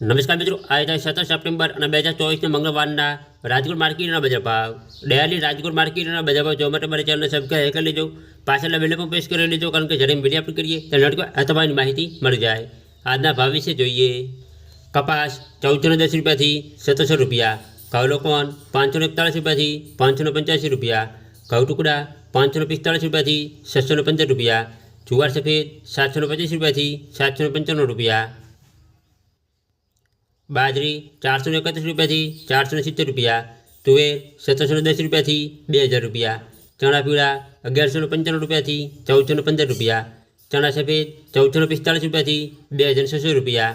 નમસ્કાર મિત્રો આજે સત્તર સપ્ટેમ્બર અને બે હજાર ચોવીસના મંગળવારના રાજકોટ માર્કેટના બજાર ભાવ ડેલી રાજકોટ માર્કેટના બજાર ભાવ જોવા માટે મારી ચેનલને સબસ્ક્રાઈબ કરી લેજો પાછળના વિડીયો પણ પેશ કરી લેજો કારણ કે જ્યારે વિડીયો અપલોડ કરીએ ત્યારે નોટિફિકેશન આ તમારી માહિતી મળી જાય આજના ભાવ વિશે જોઈએ કપાસ ચૌદસો દસ રૂપિયાથી સત્તરસો રૂપિયા ઘઉં લોકોન પાંચસો એકતાળીસ રૂપિયાથી પાંચસો પંચ્યાસી રૂપિયા ઘઉં ટુકડા પાંચસો પિસ્તાળીસ રૂપિયાથી છસો પંદર રૂપિયા જુવાર સફેદ સાતસો પચીસ રૂપિયાથી સાતસો પંચાણું રૂપિયા બાજરી ચારસો એકત્રીસ રૂપિયાથી ચારસો સિત્તેર રૂપિયા તુવેર સત્તરસો દસ રૂપિયાથી બે હજાર રૂપિયા ચણા પીળા અગિયારસો પંચાણું રૂપિયાથી ચૌદસો પંદર રૂપિયા ચણા સફેદ ચૌદસો પિસ્તાળીસ રૂપિયાથી બે હજાર છસો રૂપિયા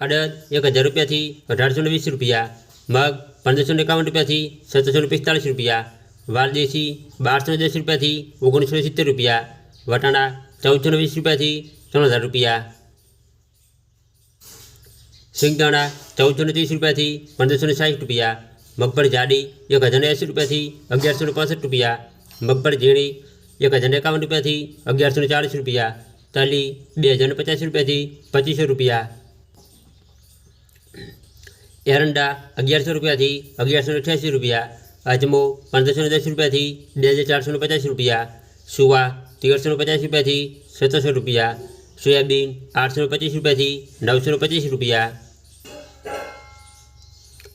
અડદ એક હજાર રૂપિયાથી અઢારસો વીસ રૂપિયા મગ પંદરસો એકાવન રૂપિયાથી સત્તરસો પિસ્તાળીસ રૂપિયા વાલદેશી બારસો દસ રૂપિયાથી ઓગણીસો સિત્તેર રૂપિયા વટાણા ચૌદસો વીસ રૂપિયાથી ત્રણ હજાર રૂપિયા સિંગદાણા ચૌદસો ત્રીસ રૂપિયાથી પંદરસો સાઠ રૂપિયા મગફળી જાડી એક હજાર એંસી રૂપિયાથી અગિયારસો પાસઠ રૂપિયા મગફળી ઝીણી એક હજાર એકાવન રૂપિયાથી અગિયારસો ચાળીસ રૂપિયા તલી બે હજાર પચાસ રૂપિયાથી પચીસો રૂપિયા એરંડા અગિયારસો રૂપિયાથી અગિયારસો અઠ્યાસી રૂપિયા અજમો પંદરસો દસ રૂપિયાથી બે હજાર ચારસો પચાસ રૂપિયા સુવા તેરસો પચાસ રૂપિયાથી સત્તરસો રૂપિયા સોયાબીન આઠસો પચીસ રૂપિયાથી નવસો પચીસ રૂપિયા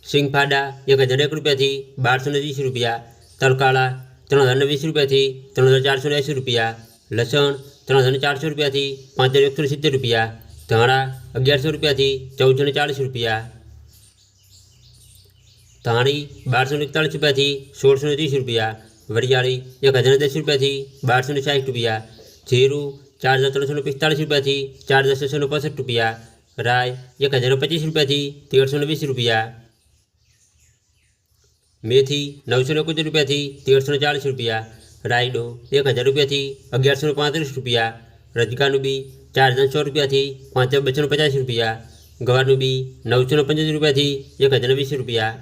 સિંગફાડા એક હજાર એક રૂપિયાથી બારસો ત્રીસ રૂપિયા તલકાળા ત્રણ હજાર વીસ રૂપિયાથી ત્રણ હજાર ચારસો એંસી રૂપિયા લસણ ત્રણ હજાર ચારસો રૂપિયાથી પાંચ હજાર એકસો સિત્તેર રૂપિયા ધાણા અગિયારસો રૂપિયાથી ચૌદસો ચાલીસ રૂપિયા ધાણી બારસો એકતાળીસ રૂપિયાથી સોળસો ત્રીસ રૂપિયા વરિયાળી એક હજાર દસ રૂપિયાથી બારસો સાઠ રૂપિયા જીરું ચાર હજાર ત્રણસો પિસ્તાળીસ રૂપિયાથી ચાર હજાર છસો પાસઠ રૂપિયા રાય એક હજાર પચીસ રૂપિયાથી તેરસો વીસ રૂપિયા મેથી નવસો એકોતેર રૂપિયાથી તેરસો ચાલીસ રૂપિયા રાયડો એક હજાર રૂપિયાથી અગિયારસો પાંત્રીસ રૂપિયા રજગાનું બી ચાર હજાર સો રૂપિયાથી પાંચ હજાર બસો પચાસ રૂપિયા ગવારનું બી નવસો પંચોતેર રૂપિયાથી એક હજાર વીસ રૂપિયા